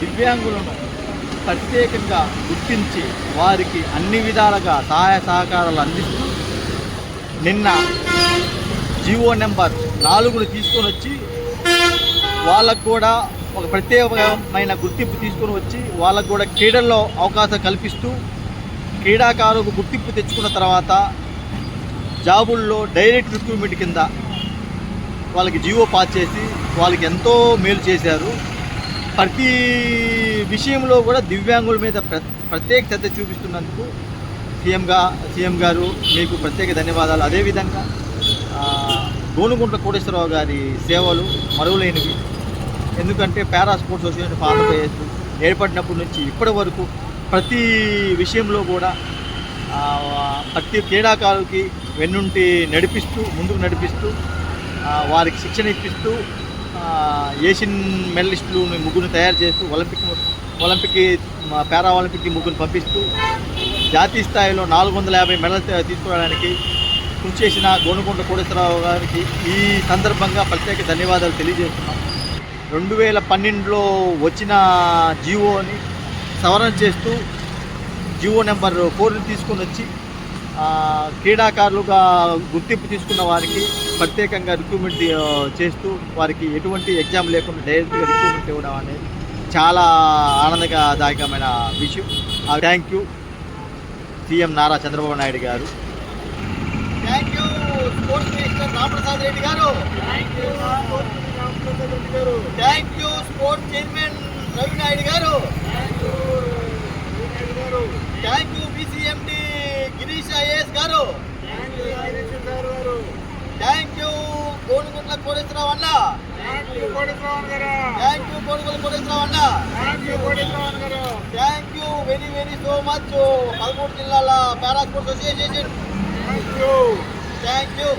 దివ్యాంగులను ప్రత్యేకంగా గుర్తించి వారికి అన్ని విధాలుగా సహాయ సహకారాలు అందిస్తూ నిన్న జీవో నెంబర్ నాలుగును తీసుకొని వచ్చి వాళ్ళకు కూడా ఒక ప్రత్యేకమైన గుర్తింపు తీసుకొని వచ్చి వాళ్ళకు కూడా క్రీడల్లో అవకాశం కల్పిస్తూ క్రీడాకారులకు గుర్తింపు తెచ్చుకున్న తర్వాత జాబుల్లో డైరెక్ట్ రిక్రూట్మెంట్ కింద వాళ్ళకి జీవో పాస్ చేసి వాళ్ళకి ఎంతో మేలు చేశారు. ప్రతి విషయంలో కూడా దివ్యాంగుల మీద ప్ర- ప్రత్యేక శ్రద్ధ చూపిస్తున్నందుకు సీఎంగా సీఎం గారు మీకు ప్రత్యేక ధన్యవాదాలు. అదేవిధంగా ఆ, గోనుగుంట్ల కోటేశ్వరరావు గారి సేవలు మరువులేనివి. ఎందుకంటే పారా స్పోర్ట్స్ అసోసియేషన్ ఆంధ్రప్రదేశ్ ఏర్పడినప్పటి నుంచి ఇప్పటి వరకు ప్రతి విషయంలో కూడా ప్రతి క్రీడాకారులకి వెన్నుంటి నడిపిస్తూ ముందుకు నడిపిస్తూ వారికి శిక్షణ ఇప్పిస్తూ ఏషియన్ మెడలిస్టులు ముగ్గురు తయారు చేస్తూ ఒలింపిక్ ఒలింపిక్ పారా ఒలింపిక్కి ముగ్గురు పంపిస్తూ జాతీయ స్థాయిలో నాలుగు వందల యాభై మెడల్ తీసుకోవడానికి కృషి చేసిన గోనుకొండ కోటేశ్వరరావు గారికి ఈ సందర్భంగా ప్రత్యేక ధన్యవాదాలు తెలియజేస్తున్నాం. రెండు వేల పన్నెండులో వచ్చిన జీవోని సవరణ చేస్తూ జీవో నెంబర్ ఫోర్ని తీసుకొని వచ్చి క్రీడాకారులుగా గుర్తింపు తీసుకున్న వారికి ప్రత్యేకంగా రిక్రూట్మెంట్ చేస్తూ వారికి ఎటువంటి ఎగ్జామ్ లేకుండా డైరెక్ట్గా రిక్రూట్మెంట్ ఇవ్వడం అనేది చాలా ఆనందదాయకమైన విషయం. Thank you CM Nara Chandrababu Naidu garu. Thank you sports minister Ramaprasad Reddy garu. Thank you sports chairman Ravi Naidu garu thank you BC MD Girish IAS garu thank you Gonuguntla Koteswararao అన్న. Thank you Gonuguntla Koteswararao అన్న. Thank you very very so much పదమూడు జిల్లాల para sports association thank you